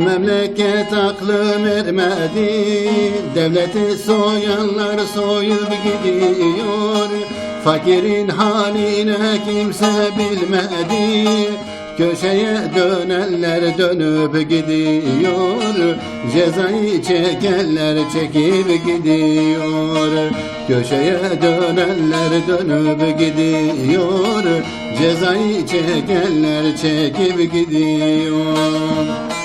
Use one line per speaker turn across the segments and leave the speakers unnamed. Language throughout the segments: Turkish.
Memleket aklım ermedi Devleti soyanlar soyup gidiyor. Fakirin haline kimse bilmedi Köşeye dönenler dönüp gidiyor. Cezayı çekenler çekip gidiyor. Köşeye dönenler dönüp gidiyor. Cezayı çekenler çekip gidiyor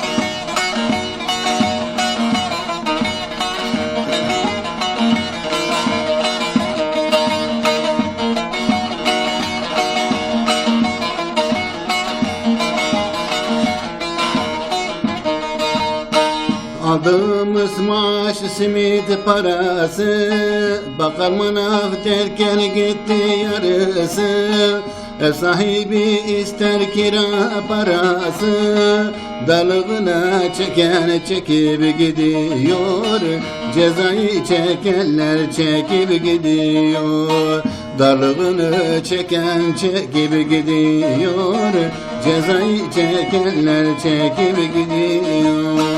Aldığımız maaş simit parası Bakar manav derken gitti yarısı. Ev sahibi ister kira parası Dalığına çeken çekip gidiyor. Cezayı çekenler çekip gidiyor. Darlığını çeken çekip gidiyor. Cezayı çekenler çekip gidiyor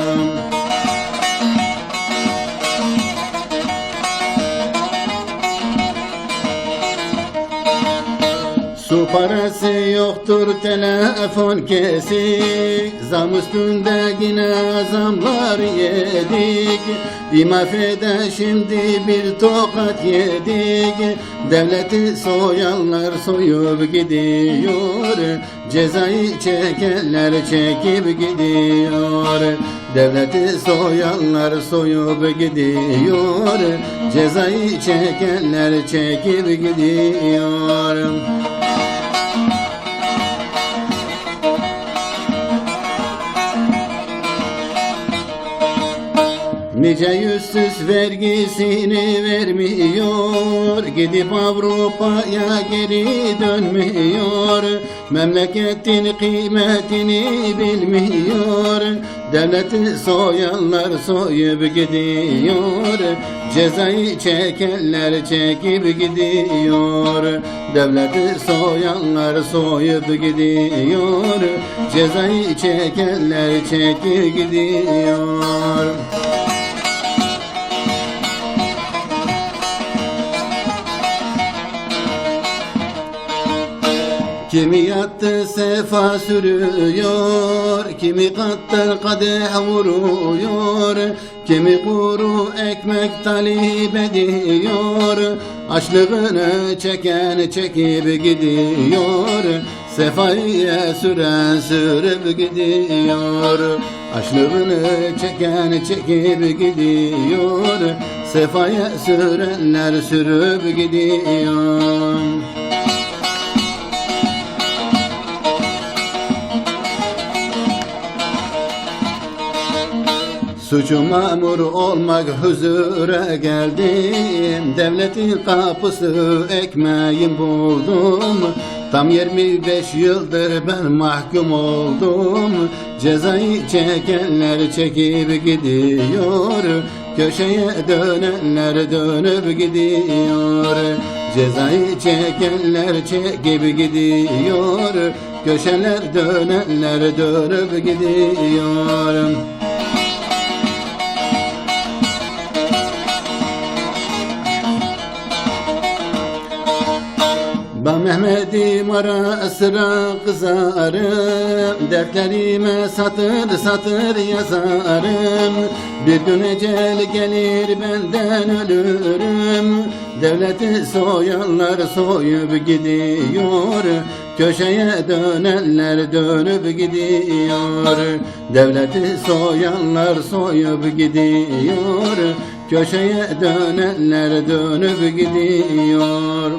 parası yoktur telefon kesik. Zam üstünde yine zamlar yedik. İmafede şimdi bir tokat yedik. Devleti soyanlar soyup gidiyor. Cezayı çekenler çekip gidiyor. Devleti soyanlar soyup gidiyor. Cezayı çekenler çekip gidiyor Nice yüzsüz vergisini vermiyor Gidip Avrupa'ya geri dönmüyor. Memleketin kıymetini bilmiyor Devleti soyanlar soyup gidiyor. Cezayı çekenler çekip gidiyor Devleti soyanlar soyup gidiyor. Cezayı çekenler çekip gidiyor Kimi yattı sefa sürüyor. Kimi kattır kadeh vuruyor. Kimi kuru ekmek talip ediyor. Açlığını çeken çekip gidiyor. Sefaya süren sürüp gidiyor. Açlığını çeken çekip gidiyor. Sefaya sürenler sürüp gidiyor Suçu mamur olmak huzura geldim. Devletin kapısı ekmeğim buldum. Tam 25 yıldır ben mahkum oldum. Cezayı çekenler çekip gidiyor. Köşeye dönenler dönüp gidiyor. Cezayı çekenler çekip gidiyor. Köşeler dönenler dönüp gidiyor Ben Mehmet'im ara sıra kızarım Dertlerime satır satır yazarım. Bir gün ecel gelir benden ölürüm. Devleti soyanlar soyup gidiyor. Köşeye dönenler dönüp gidiyor. Devleti soyanlar soyup gidiyor. Köşeye dönenler dönüp gidiyor